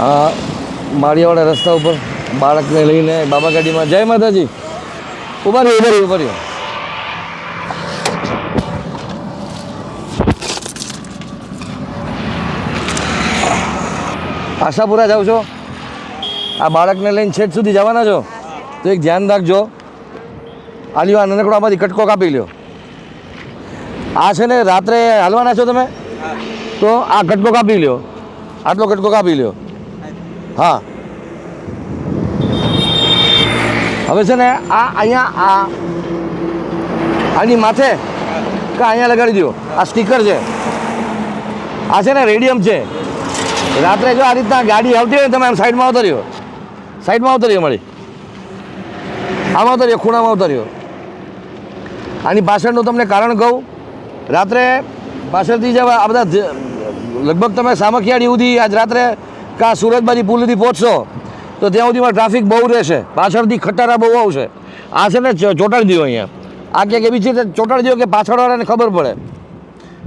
આ માળિયાવાળા રસ્તા ઉપર બાળકને લઈને બાબા ગાડીમાં. જય માતાજી. ઊભા રહ્યો ઊભા રહ્યો ઊભા રહ્યો. આશાપુરા જાઓ છો? આ બાળકને લઈને છેક સુધી જવાના છો? તો એક ધ્યાન રાખજો. આ લ્યો આ આમાંથી કટકો કાપી લ્યો. આ છે ને રાત્રે હાલવાના છો તમે? તો આ કટકો કાપી લ્યો. આટલો કટકો કાપી લ્યો. હા. હવે છે ને આ અહીંયા આ આની માથે કે અહીંયા લગાડી દો આ સ્ટીકર છે. આ છે ને રેડિયમ છે. રાત્રે જો આ રીતના ગાડી આવતી હોય તમે આમ સાઈડમાં આવતા રહ્યો. સાઈડમાં આવતા રહ્યો મળી આમાં આવતા રહ્યો, ખૂણામાં આવતા રહ્યો. આની પાછળનું તમને કારણ કહું. રાત્રે પાછળથી જવા આ બધા લગભગ તમે સામખિયાળી સુધી આજ રાત્રે કા સુરતબાજી પુલ પુલથી પહોંચશો તો ત્યાં સુધીમાં ટ્રાફિક બહુ રહેશે. પાછળથી ખટારા બહુ આવશે. આ છે ને ચોંટાડી દો અહીંયા. આ ક્યાંક એવી છે ચોંટાડી દો કે પાછળવાળાને ખબર પડે.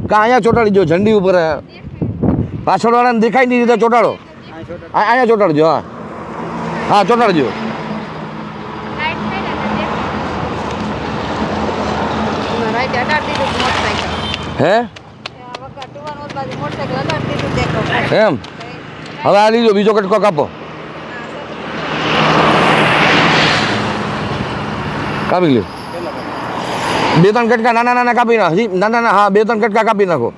કાં અહીંયા ચોંટાડી દો ઝંડી ઉપર પાછળવાળાને દેખાય નહીં રીતે ચોંટાડો. અહીંયા ચોંટાડજો હા. હા ચોંટાડજો. દીધું મોટરસાઇકલ હે? બાજુ એમ? હવે આ લીધો બીજો કટકો કાપો. કાપી લ્યો. બે ત્રણ કટકા નાના નાના કાપી નાખો. હજી નાના નાના હા બે ત્રણ કટકા કાપી નાખો.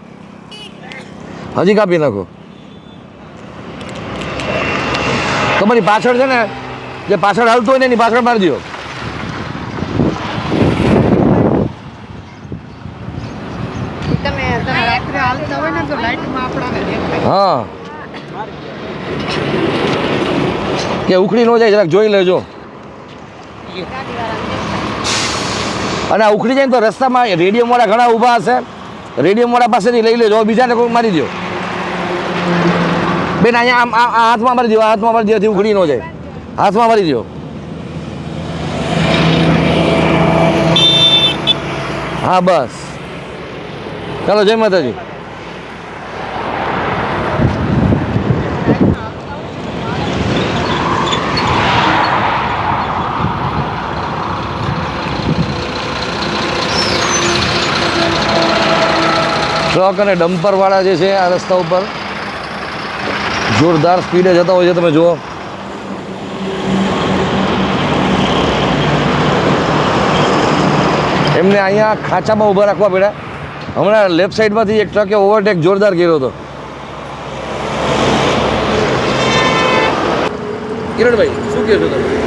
હજી કાપી નાખો. તમારી પાછળ છે ને જે પાછળ હાલતું હોય ને એની પાછળ મારી દો. હા. કે ઉખડી ન જાય જરાક જોઈ લેજો. અને આ ઉખડી જાય ને તો રસ્તામાં રેડિયમ વાળા ઘણા ઊભા હશે. રેડિયમ વાળા પાસેથી લઈ લેજો બીજાને કોઈ મારી દો બેન અહીંયા આમ આ હાથમાં મારી દો આ હાથમાં મારી દો ઉખડી ન જાય. હાથમાં મારી દો હા બસ. ચાલો જય માતાજી. ટ્રક અને ડમ્પરવાળા જે છે આ રસ્તા ઉપર જોરદાર સ્પીડે જતા હોય છે, તમે જુઓ. એમને અહીંયા ખાંચામાં ઊભા રાખવા પડ્યા. હમણાં લેફ્ટ સાઈડમાંથી એક ટ્રકે ઓવરટેક જોરદાર કર્યો હતો. કિરણભાઈ, શું કહો તમે?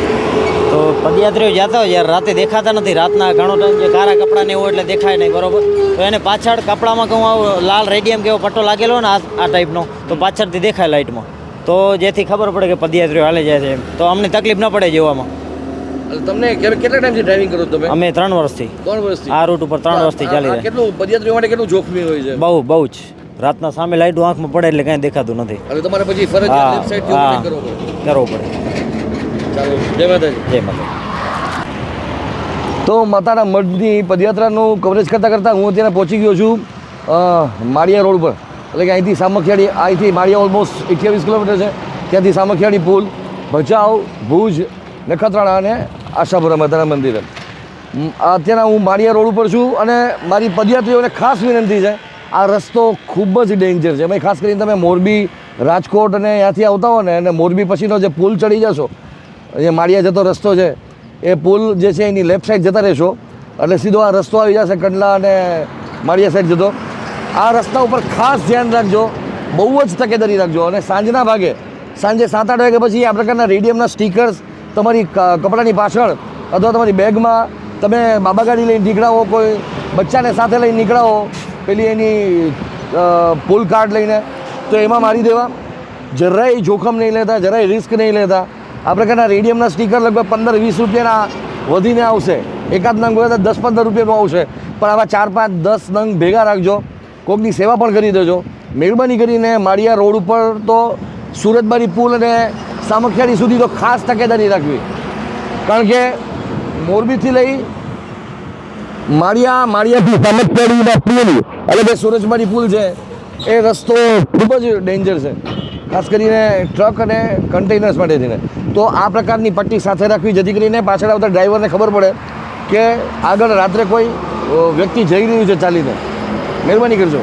પદયાત્રીઓ જતા હોય જ્યારે રાતે દેખાતા નથી. રાતના ઘણો ટાઈમ જે કારા કપડાં ને એવું એટલે દેખાય નહીં બરોબર? તો એને પાછળ કપડામાં કહું આવો લાલ રેડિયમ કેવો પટ્ટો લાગેલો ને આ આ ટાઈપનો તો પાછળથી દેખાય લાઇટમાં તો જેથી ખબર પડે કે પદયાત્રીઓ હાલે જાય છે એમ. તો અમને તકલીફ ન પડે જોવામાં તમને કેટલા ટાઈમથી ડ્રાઇવિંગ કરો તમે? અમે ત્રણ વર્ષથી. ત્રણ વર્ષથી? આ રૂટ ઉપર ત્રણ વર્ષથી ચાલી રહ્યા કેટલું પદયાત્રીઓ માટે કેટલું જોખમી હોય છે? બહુ બહુ જ. રાતના સામે લાઇટો આંખમાં પડે એટલે કાંઈ દેખાતું નથી. અને તમારે પછી ફરજ કરવો પડે. કરવો પડે. જય માતાજી. જય માતા તો માતાના મઢની પદયાત્રાનું કવરેજ કરતાં કરતાં હું અત્યારે પહોંચી ગયો છું માળિયા રોડ પર. એટલે કે અહીંથી સામખિયાળી અહીંથી માળિયા ઓલમોસ્ટ અઠ્યાવીસ કિલોમીટર છે. ત્યાંથી સામખિયાળી પુલ ભચાઉ ભુજ નખત્રાણા અને આશાપુરા માતાના મંદિરે. અત્યારે હું માળિયા રોડ ઉપર છું અને મારી પદયાત્રીઓને ખાસ વિનંતી છે આ રસ્તો ખૂબ જ ડેન્જર છે. ભાઈ ખાસ કરીને તમે મોરબી રાજકોટ અને ત્યાંથી આવતા હો ને અને મોરબી પછીનો જે પુલ ચડી જશો જે માળિયા જતો રસ્તો છે, એ પુલ જે છે એની લેફ્ટ સાઈડ જતા રહેશો. એટલે સીધો આ રસ્તો આવી જશે કંડલા અને માળિયા સાઈડ જતો. આ રસ્તા ઉપર ખાસ ધ્યાન રાખજો, બહુ જ તકેદારી રાખજો અને સાંજના ભાગે, સાંજે સાત આઠ વાગે પછી આ પ્રકારના રેડિયમના સ્ટીકર્સ તમારી કપડાની પાછળ અથવા તમારી બેગમાં તમે બાબા ગાડી લઈને નીકળાવો કોઈ, બચ્ચાને સાથે લઈને નીકળાવો, પેલી એની પુલ કાર્ડ લઈને, તો એમાં મારી દેવા. જરાય જોખમ નહીં લેતા, જરાય રિસ્ક નહીં લેતા. આ પ્રકારના રેડિયમના સ્ટીકર લગભગ પંદર વીસ રૂપિયાના વધીને આવશે. એકાદ નંગ હોય તો દસ પંદર રૂપિયાનું આવશે. પણ આવા ચાર પાંચ દસ નંગ ભેગા રાખજો. કોકની સેવા પણ કરી દેજો. મહેરબાની કરીને માળિયા રોડ ઉપર તો સુરતબારી પુલ અને સામખિયાળી સુધી તો ખાસ તકેદારી રાખવી. કારણ કે મોરબીથી લઈ માળિયા માળિયાથી સામખિયાળીના પુલ, એટલે જે સુરજબારી પુલ છે, એ રસ્તો ખૂબ જ ડેન્જર છે. ખાસ કરીને ટ્રક અને કન્ટેનર્સ માટે થઈને. તો આ પ્રકારની પટ્ટી સાથે રાખવી, જેથી કરીને પાછળ આવતા ડ્રાઈવરને ખબર પડે કે આગળ રાત્રે કોઈ વ્યક્તિ જઈ રહ્યું છે ચાલીને. મહેરબાની કરજો.